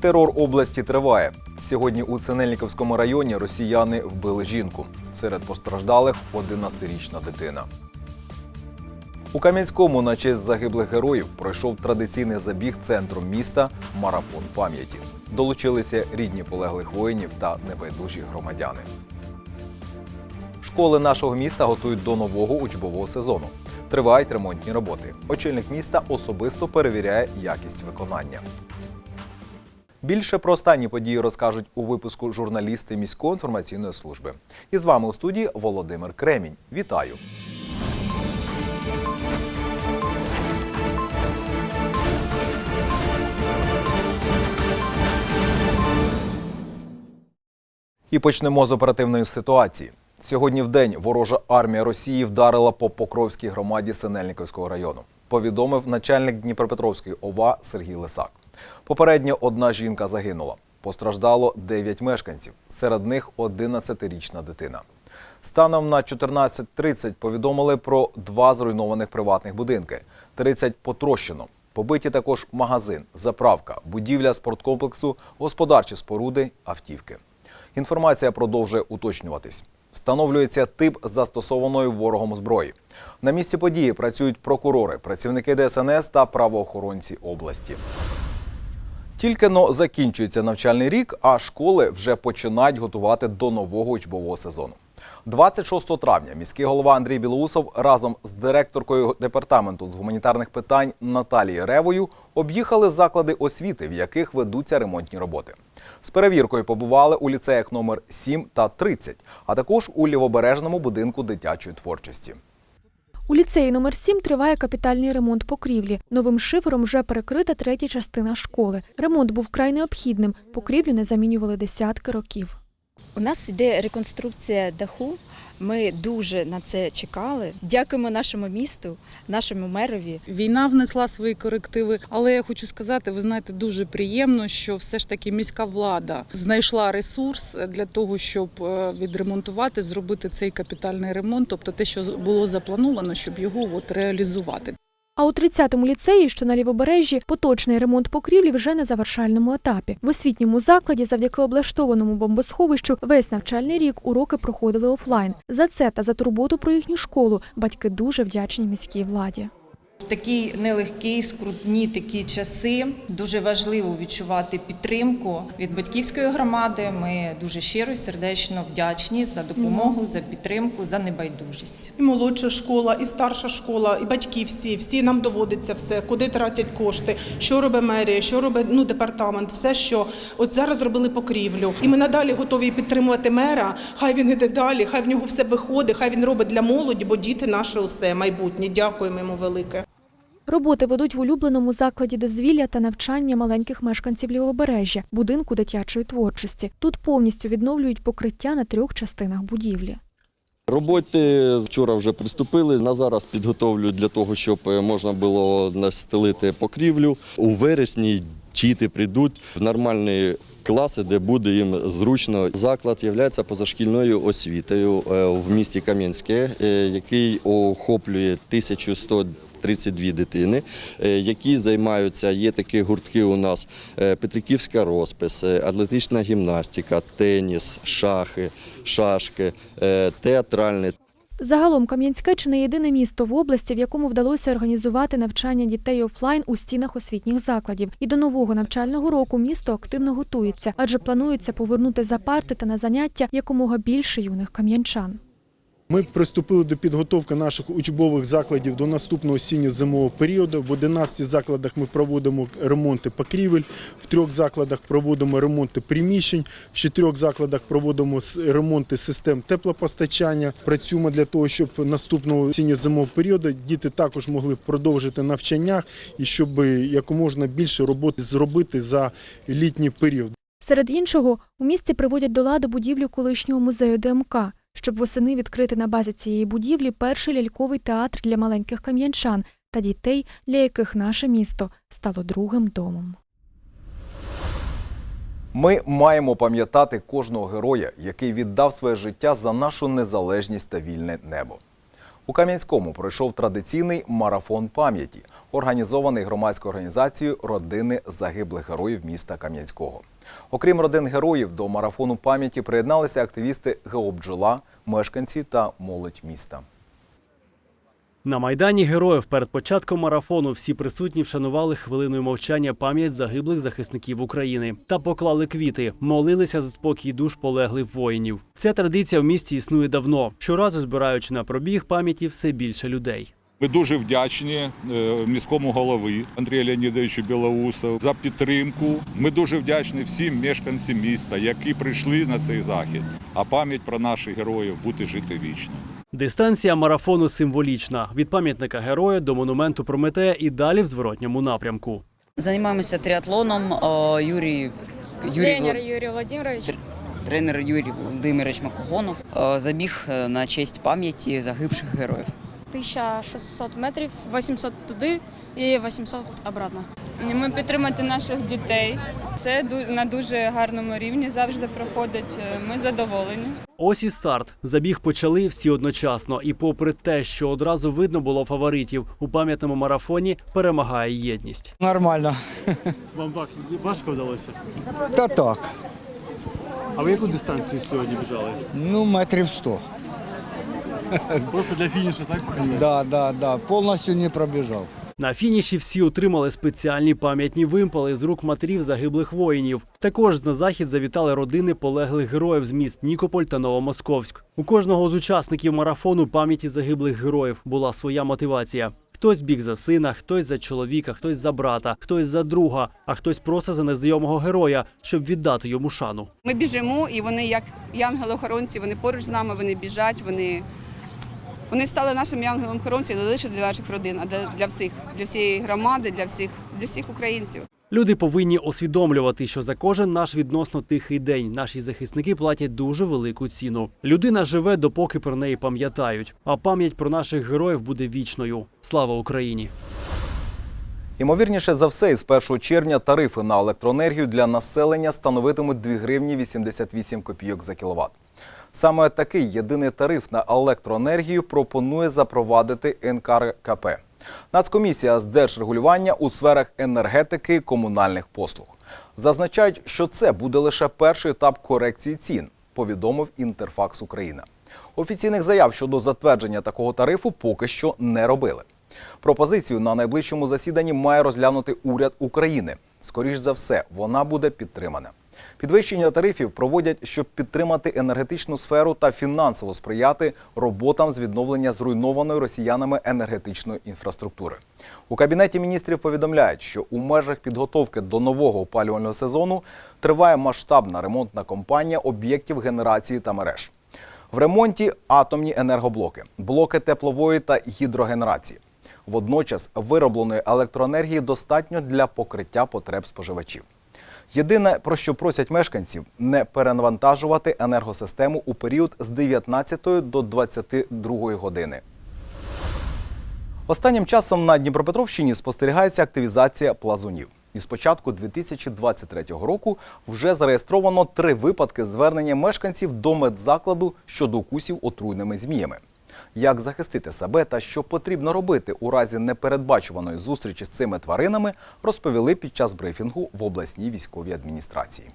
Терор області триває. Сьогодні у Синельниковському районі росіяни вбили жінку. Серед постраждалих 11-річна дитина. У Кам'янському на честь загиблих героїв пройшов традиційний забіг центром міста Марафон пам'яті. Долучилися рідні полеглих воїнів та небайдужі громадяни. Школи нашого міста готують до нового учбового сезону. Тривають ремонтні роботи. Очільник міста особисто перевіряє якість виконання. Більше про останні події розкажуть у випуску журналісти міської інформаційної служби. І з вами у студії Володимир Кремінь. Вітаю! І почнемо з оперативної ситуації. Сьогодні в день ворожа армія Росії вдарила по Покровській громаді Синельниковського району. Повідомив начальник Дніпропетровської ОВА Сергій Лисак. Попередньо одна жінка загинула. Постраждало 9 мешканців, серед них 11-річна дитина. Станом на 14.30 повідомили про два зруйнованих приватних будинки, 30 потрощено. Побиті також магазин, заправка, будівля спорткомплексу, господарчі споруди, автівки. Інформація продовжує уточнюватись. Встановлюється тип застосованої ворогом зброї. На місці події працюють прокурори, працівники ДСНС та правоохоронці області. Тільки но закінчується навчальний рік, а школи вже починають готувати до нового учбового сезону. 26 травня міський голова Андрій Білоусов разом з директоркою департаменту з гуманітарних питань Наталією Ревою об'їхали заклади освіти, в яких ведуться ремонтні роботи. З перевіркою побували у ліцеях номер 7 та 30, а також у лівобережному будинку дитячої творчості. У ліцеї номер 7 триває капітальний ремонт покрівлі. Новим шифером вже перекрита третя частина школи. Ремонт був край необхідним. Покрівлю не замінювали десятки років. У нас йде реконструкція даху. Ми дуже на це чекали. Дякуємо нашому місту, нашому мерові. Війна внесла свої корективи, але я хочу сказати, ви знаєте, дуже приємно, що все ж таки міська влада знайшла ресурс для того, щоб е, відремонтувати, зробити цей капітальний ремонт, тобто те, що було заплановано, щоб його от реалізувати. А у 30-му ліцеї, що на лівобережжі, поточний ремонт покрівлі вже на завершальному етапі. В освітньому закладі, завдяки облаштованому бомбосховищу, весь навчальний рік уроки проходили офлайн. За це та за турботу про їхню школу батьки дуже вдячні міській владі. Такі нелегкі, скрутні такі часи дуже важливо відчувати підтримку від батьківської громади. Ми дуже щиро і сердечно вдячні за допомогу, за підтримку, за небайдужість. І молодша школа, і старша школа, і батьки всі, всі нам доводиться все, куди тратять кошти, що робить мерія, що робить ну, департамент, все, що от зараз зробили покрівлю. І ми надалі готові підтримувати мера. Хай він іде далі, хай в нього все виходить, хай він робить для молоді, бо діти наше усе майбутнє. Дякуємо йому велике. Роботи ведуть в улюбленому закладі дозвілля та навчання маленьких мешканців лівобережжя, будинку дитячої творчості. Тут повністю відновлюють покриття на трьох частинах будівлі. Роботи вчора вже приступили. На зараз підготовлюють для того, щоб е, можна було настелити покрівлю. У вересні діти прийдуть в нормальні класи, де буде їм зручно. Заклад є позашкільною освітою е, в місті Кам'янське, е, який охоплює 1100 32 дитини, е, які займаються. Є такі гуртки у нас: е, Петриківська розпис, е, атлетична гімнастика, теніс, шахи, шашки, театральне. Загалом Кам'янське чи не єдине місто в області, в якому вдалося організувати навчання дітей офлайн у стінах освітніх закладів. І до нового навчального року місто активно готується, адже планується повернути за парти та на заняття якомога більше юних кам'янчан. Ми приступили до підготовки наших учбових закладів до наступного осінньо-зимового періоду. В 11 закладах ми проводимо ремонти покрівель, в трьох закладах проводимо ремонти приміщень, в чотирьох закладах проводимо ремонти систем теплопостачання. Працюємо для того, щоб наступного осінньо-зимового періоду діти також могли продовжити навчання і щоб якомога більше роботи зробити за літній період. Серед іншого, у місті приводять до ладу будівлю колишнього музею ДМК, щоб восени відкрити на базі цієї будівлі перший ляльковий театр для маленьких кам'янчан та дітей, для яких наше місто стало другим домом. Ми маємо пам'ятати кожного героя, який віддав своє життя за нашу незалежність та вільне небо. У Кам'янському пройшов традиційний марафон пам'яті, організований громадською організацією родини загиблих героїв міста Кам'янського. Окрім родин героїв, до марафону пам'яті приєдналися активісти ГО «Бджола», мешканці та молодь міста. На майдані героїв перед початком марафону всі присутні вшанували хвилиною мовчання пам'ять загиблих захисників України та поклали квіти, молилися за спокій душ полеглих воїнів. Ця традиція в місті існує давно. Щоразу збираючи на пробіг пам'яті все більше людей. Ми дуже вдячні е, міському голові Андрію Леонідовичу Білоусову за підтримку. Ми дуже вдячні всім мешканцям міста, які прийшли на цей захід. А пам'ять про наших героїв буде жити вічно. Дистанція марафону символічна від пам'ятника героя до монументу Прометея і далі в зворотньому напрямку. Займаємося триатлоном. О, Юрій, Юрій Тренер Юрій Володимирович. тренер Юрій Володимирович Макогонов забіг е, на честь пам'яті загибших героїв. 1600 метрів, 800 туди і 800 обратно. Ми підтримати наших дітей. Це на дуже гарному рівні завжди проходить. Е, Ми задоволені. Ось і старт. Забіг почали всі одночасно. І попри те, що одразу видно було фаворитів, у пам'ятному марафоні перемагає єдність. Нормально. Вам важко вдалося. Та так. А ви яку дистанцію сьогодні біжали? Ну, метрів сто. Просто для фінішу, так? Да, да, да. Повністю не пробіжав. На фініші всі отримали спеціальні пам'ятні вимпали з рук матерів загиблих воїнів. Також на захід завітали родини полеглих героїв з міст Нікополь та Новомосковськ. У кожного з учасників марафону пам'яті загиблих героїв була своя мотивація. Хтось біг за сина, хтось за чоловіка, хтось за брата, хтось за друга, а хтось просто за незнайомого героя, щоб віддати йому шану. Ми біжимо, і вони, як янголи-охоронці, вони поруч з нами, вони біжать, вони, вони стали нашим янголом-охоронці не лише для наших родин, а для, для всіх, для всієї громади, для всіх, для всіх українців. Люди повинні усвідомлювати, що за кожен наш відносно тихий день наші захисники платять дуже велику ціну. Людина живе, допоки про неї пам'ятають, а пам'ять про наших героїв буде вічною. Слава Україні! Ймовірніше за все, із 1 червня тарифи на електроенергію для населення становитимуть 2 гривні 88 копійок за кіловат. Саме такий єдиний тариф на електроенергію пропонує запровадити НКРКП. Нацкомісія з держрегулювання у сферах енергетики і комунальних послуг. Зазначають, що це буде лише перший етап корекції цін, повідомив Інтерфакс Україна. Офіційних заяв щодо затвердження такого тарифу поки що не робили. Пропозицію на найближчому засіданні має розглянути уряд України. Скоріш за все, вона буде підтримана. Підвищення тарифів проводять, щоб підтримати енергетичну сферу та фінансово сприяти роботам з відновлення зруйнованої росіянами енергетичної інфраструктури. У кабінеті міністрів повідомляють, що у межах підготовки до нового опалювального сезону триває масштабна ремонтна кампанія об'єктів генерації та мереж. В ремонті атомні енергоблоки, блоки теплової та гідрогенерації. Водночас виробленої електроенергії достатньо для покриття потреб споживачів. Єдине, про що просять мешканців, не перенавантажувати енергосистему у період з 19 до 22 години. Останнім часом на Дніпропетровщині спостерігається активізація плазунів. І з початку 2023 року вже зареєстровано три випадки звернення мешканців до медзакладу щодо укусів отруйними зміями. Як захистити себе та що потрібно робити у разі непередбачуваної зустрічі з цими тваринами, розповіли під час брифінгу в обласній військовій адміністрації.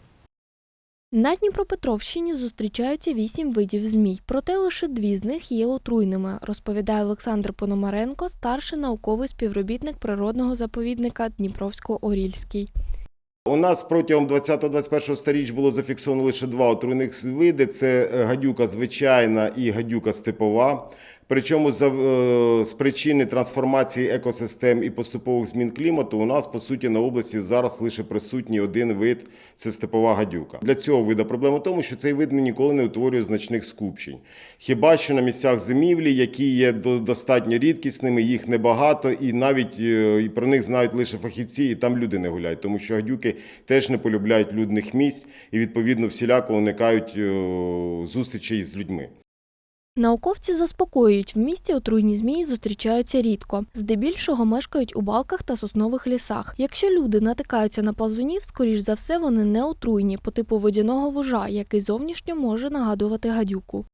На Дніпропетровщині зустрічаються вісім видів змій, проте лише дві з них є отруйними, розповідає Олександр Пономаренко, старший науковий співробітник природного заповідника Дніпровсько-Орільський. У нас протягом 20-21 сторіч було зафіксовано лише два отруйних види: це е, гадюка звичайна і гадюка степова. Причому за, е, з причини трансформації екосистем і поступових змін клімату у нас по суті на області зараз лише присутній один вид це степова гадюка. Для цього вида проблема в тому, що цей вид ніколи не утворює значних скупчень. Хіба що на місцях зимівлі, які є до- достатньо рідкісними, їх небагато, і навіть е, про них знають лише фахівці, і там люди не гуляють, тому що гадюки теж не полюбляють людних місць і відповідно всіляко уникають е, зустрічей з людьми. Науковці заспокоюють, в місті отруйні змії зустрічаються рідко. Здебільшого мешкають у балках та соснових лісах. Якщо люди натикаються на плазунів, скоріш за все вони не отруйні по типу водяного вужа, який зовнішньо може нагадувати гадюку.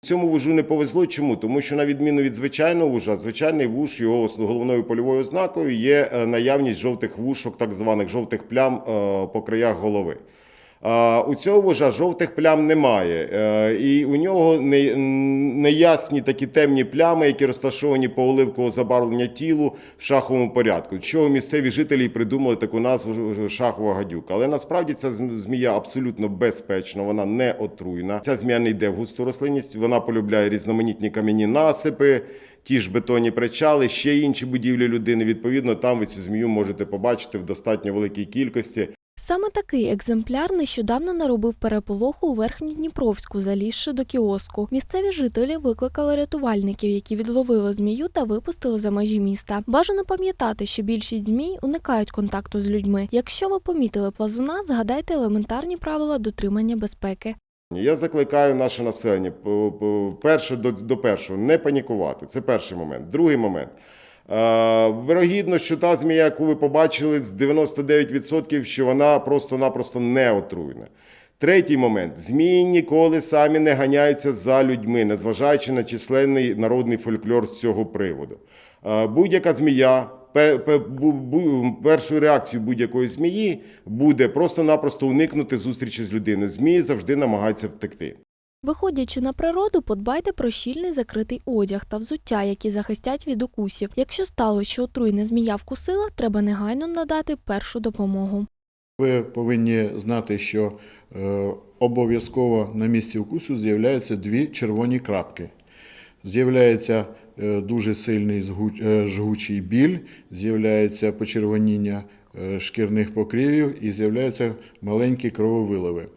Цьому вужу не повезло. Чому? Тому що на відміну від звичайного вужа, звичайний вуж його головною польовою ознакою є е, наявність жовтих вушок, так званих жовтих плям е, по краях голови. А у цього вужа жовтих плям немає, Е, і у нього не- неясні такі темні плями, які розташовані по оливкового забарвлення тілу в шаховому порядку. Чого місцеві жителі придумали таку назву ж- шахова гадюка. Але насправді ця змія абсолютно безпечна, вона не отруйна. Ця змія не йде в густу рослинність, вона полюбляє різноманітні кам'яні насипи. Ті ж бетонні причали, ще інші будівлі людини. Відповідно, там ви цю змію можете побачити в достатньо великій кількості. Саме такий екземпляр нещодавно наробив переполоху у Верхньодніпровську, залізши до кіоску. Місцеві жителі викликали рятувальників, які відловили змію та випустили за межі міста. Бажано пам'ятати, що більшість змій уникають контакту з людьми. Якщо ви помітили плазуна, згадайте елементарні правила дотримання безпеки. Я закликаю наше населення перше до першого не панікувати. Це перший момент. Другий момент. Е, Вирогідно, що та змія, яку ви побачили, з 99%, що вона просто-напросто не отруйна. Третій момент: змії ніколи самі не ганяються за людьми, незважаючи на численний народний фольклор з цього приводу. Е, Будь-яка змія, першою реакцією будь-якої змії буде просто-напросто уникнути зустрічі з людиною. Змії завжди намагаються втекти. Виходячи на природу, подбайте про щільний закритий одяг та взуття, які захистять від укусів. Якщо сталося, що отруйна змія вкусила, треба негайно надати першу допомогу. Ви повинні знати, що е, обов'язково на місці укусу з'являються дві червоні крапки. З'являється е, дуже сильний е, жгучий біль, з'являється почервоніння шкірних покривів і з'являються маленькі крововиливи.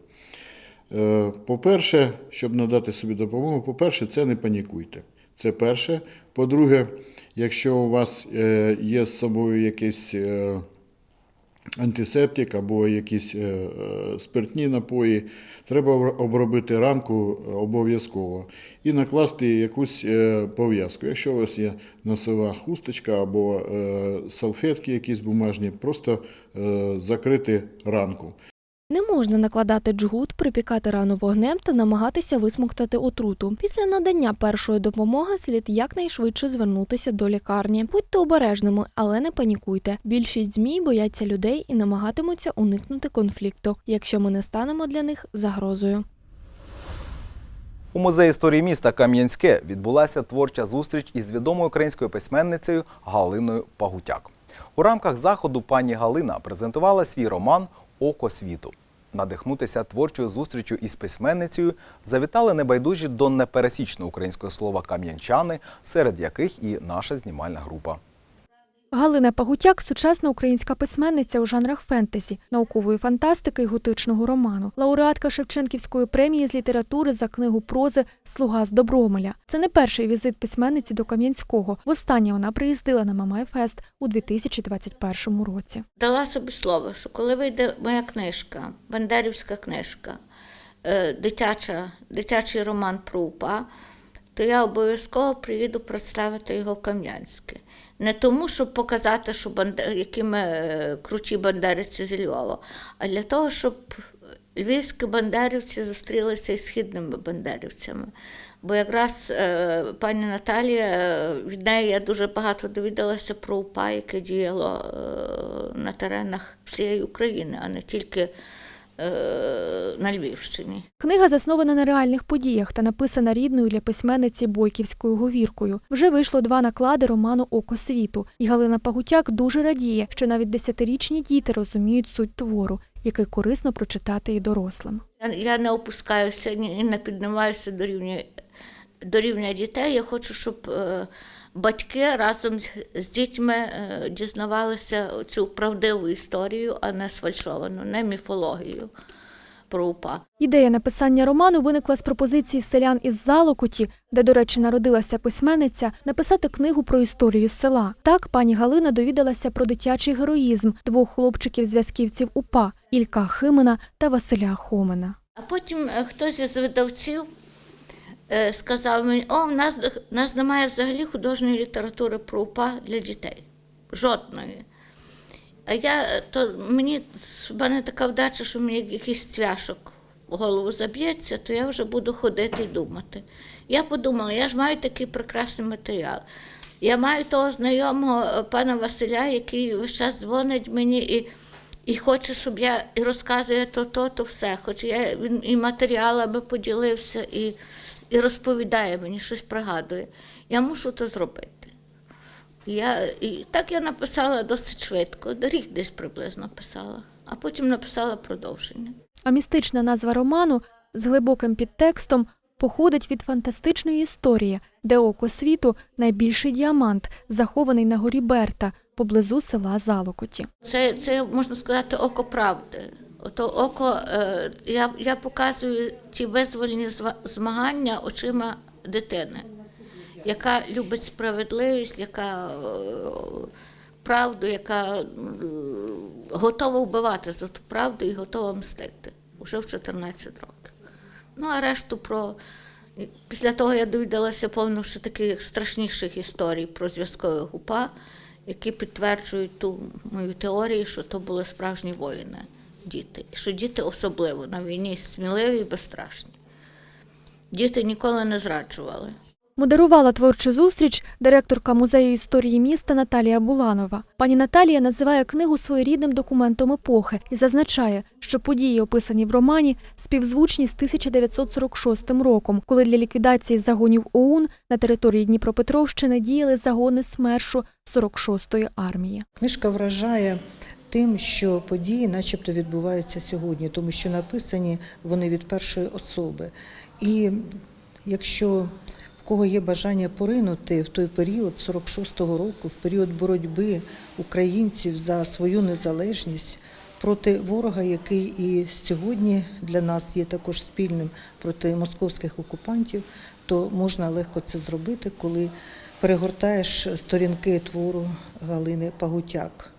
Е, По-перше, щоб надати собі допомогу, по-перше, це не панікуйте. Це перше. По-друге, якщо у вас е, є з собою якийсь е, антисептик або якісь спиртні напої, треба обробити ранку обов'язково і накласти якусь пов'язку. Якщо у вас є носова хусточка або салфетки якісь бумажні, просто закрити ранку. Не можна накладати джгут, припікати рану вогнем та намагатися висмоктати отруту. Після надання першої допомоги слід якнайшвидше звернутися до лікарні. Будьте обережними, але не панікуйте. Більшість змій бояться людей і намагатимуться уникнути конфлікту, якщо ми не станемо для них загрозою. У музеї історії міста Кам'янське відбулася творча зустріч із відомою українською письменницею Галиною Пагутяк. У рамках заходу пані Галина презентувала свій роман Око світу. Надихнутися творчою зустрічю із письменницею завітали небайдужі до непересічного українського слова кам'янчани, серед яких і наша знімальна група. Галина Пагутяк сучасна українська письменниця у жанрах фентезі, наукової фантастики і готичного роману, лауреатка Шевченківської премії з літератури за книгу прози Слуга з Добромеля. Це не перший візит письменниці до Кам'янського. Востаннє вона приїздила на Мамай-фест у 2021 році. Дала собі слово, що коли вийде моя книжка, бандерівська книжка, е, дитяча, дитячий роман про УПА, то я обов'язково приїду представити його в Кам'янське. Не тому, щоб показати, що бандер... які ми е, круті бандерівці зі Львова, а для того, щоб львівські бандерівці зустрілися із східними бандерівцями. Бо якраз е, пані Наталія, е, від неї я дуже багато довідалася про УПА, яке діяло на теренах всієї України, а не тільки на Львівщині. Книга заснована на реальних подіях та написана рідною для письменниці бойківською говіркою. Вже вийшло два наклади роману Око світу, і Галина Пагутяк дуже радіє, що навіть десятирічні діти розуміють суть твору, який корисно прочитати і дорослим. Я, не опускаюся ні, і не піднімаюся до рівня, до рівня дітей. Я хочу, щоб е, батьки разом з, з дітьми е, дізнавалися цю правдиву історію, а не сфальшовану, не міфологію про УПА. Ідея написання роману виникла з пропозиції селян із Залокоті, де, до речі, народилася письменниця, написати книгу про історію села. Так пані Галина довідалася про дитячий героїзм двох хлопчиків-зв'язківців УПА Ілька Химина та Василя Хомина. А потім е, хтось із видавців сказав мені, о, в нас, в нас немає взагалі художньої літератури про УПА для дітей. Жодної. А я, е, то мені, в мене така вдача, що мені якийсь цвяшок в голову заб'ється, то я вже буду ходити і думати. Я подумала, я ж маю такий прекрасний матеріал. Я маю того знайомого е, пана Василя, який весь час дзвонить мені і, і хоче, щоб я розказує то, то, то все. Хоч я він і матеріалами поділився, і, і розповідає мені, щось пригадує. Я мушу це зробити. Я, і так я написала досить швидко, рік десь приблизно писала, а потім написала продовження. А містична назва роману з глибоким підтекстом походить від фантастичної історії, де око світу найбільший діамант, захований на горі Берта поблизу села Залокоті. Це, це можна сказати, око правди. Ото око, е, я, я показую ті визвольні змагання очима дитини, яка любить справедливість, яка е, правду, яка готова вбивати за ту правду і готова мстити уже в 14 років. Ну а решту про. Після того я довідалася повно ще таких страшніших історій про зв'язкових УПА, які підтверджують ту мою теорію, що то були справжні воїни, діти. І що діти особливо на війні сміливі і безстрашні. Діти ніколи не зраджували. Модерувала творчу зустріч директорка музею історії міста Наталія Буланова. Пані Наталія називає книгу своєрідним документом епохи і зазначає, що події, описані в романі, співзвучні з 1946 роком, коли для ліквідації загонів ОУН на території Дніпропетровщини діяли загони СМЕРШу 46-ї армії. Книжка вражає тим, що події, начебто, відбуваються сьогодні, тому що написані вони від першої особи. І якщо в кого є бажання поринути в той період 46-го року, в період боротьби українців за свою незалежність проти ворога, який і сьогодні для нас є також спільним проти московських окупантів, то можна легко це зробити, коли перегортаєш сторінки твору Галини Пагутяк.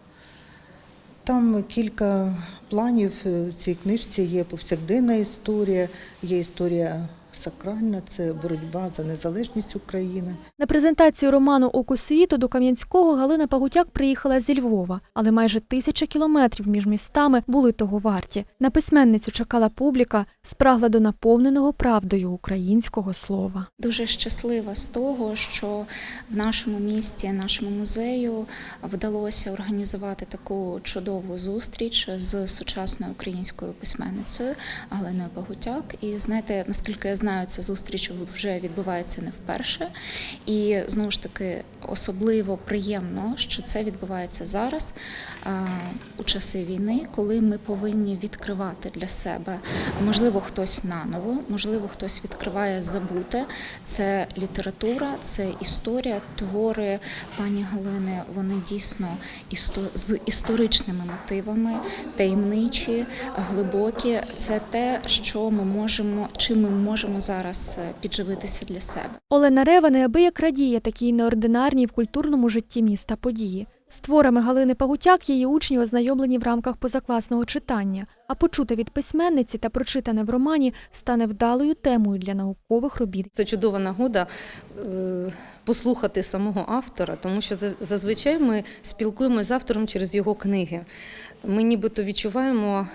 Там кілька планів в цій книжці є повсякденна історія, є історія сакральна, це боротьба за незалежність України. На презентацію роману Око світу до Кам'янського Галина Пагутяк приїхала зі Львова, але майже тисяча кілометрів між містами були того варті. На письменницю чекала публіка, спрагла до наповненого правдою українського слова. Дуже щаслива з того, що в нашому місті, нашому музею вдалося організувати таку чудову зустріч з сучасною українською письменницею Галиною Пагутяк. І знаєте, наскільки я знаю, ця зустріч вже відбувається не вперше. І знову ж таки особливо приємно, що це відбувається зараз у часи війни, коли ми повинні відкривати для себе можливо хтось наново, можливо, хтось відкриває забуте. Це література, це історія, твори пані Галини. Вони дійсно з історичними мотивами, таємничі, глибокі. Це те, що ми можемо, чим ми можемо зараз е, підживитися для себе. Олена Рева неабияк радіє такій неординарній в культурному житті міста події. З творами Галини Пагутяк її учні ознайомлені в рамках позакласного читання, а почуте від письменниці та прочитане в романі стане вдалою темою для наукових робіт. Це чудова нагода е, послухати самого автора, тому що зазвичай ми спілкуємося з автором через його книги. Ми нібито відчуваємо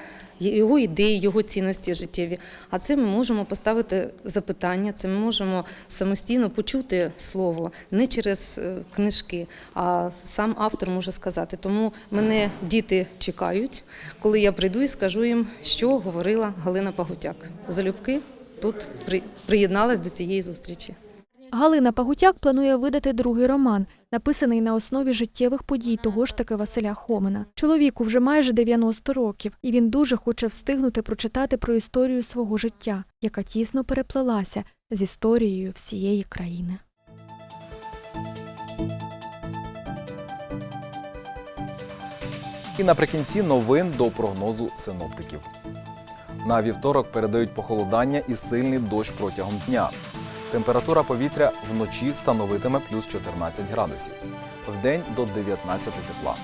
його ідеї, його цінності життєві. А це ми можемо поставити запитання, це ми можемо самостійно почути слово не через е, книжки, а сам автор може сказати. Тому мене діти чекають, коли я прийду і скажу їм, що говорила Галина Пагутяк. Залюбки тут при- приєдналась до цієї зустрічі. Галина Пагутяк планує видати другий роман, написаний на основі життєвих подій того ж таки Василя Хомина. Чоловіку вже майже 90 років, і він дуже хоче встигнути прочитати про історію свого життя, яка тісно переплелася з історією всієї країни. І наприкінці новин до прогнозу синоптиків. На вівторок передають похолодання і сильний дощ протягом дня. Температура повітря вночі становитиме плюс 14 градусів, вдень до 19 тепла.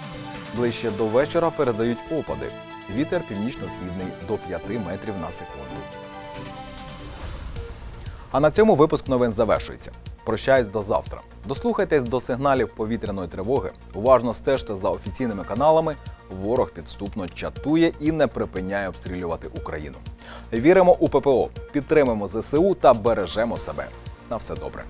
Ближче до вечора передають опади. Вітер північно-східний до 5 метрів на секунду. А на цьому випуск новин завершується. Прощаюсь до завтра. Дослухайтесь до сигналів повітряної тривоги. Уважно стежте за офіційними каналами. Ворог підступно чатує і не припиняє обстрілювати Україну. Віримо у ППО, підтримуємо ЗСУ та бережемо себе. На все добре.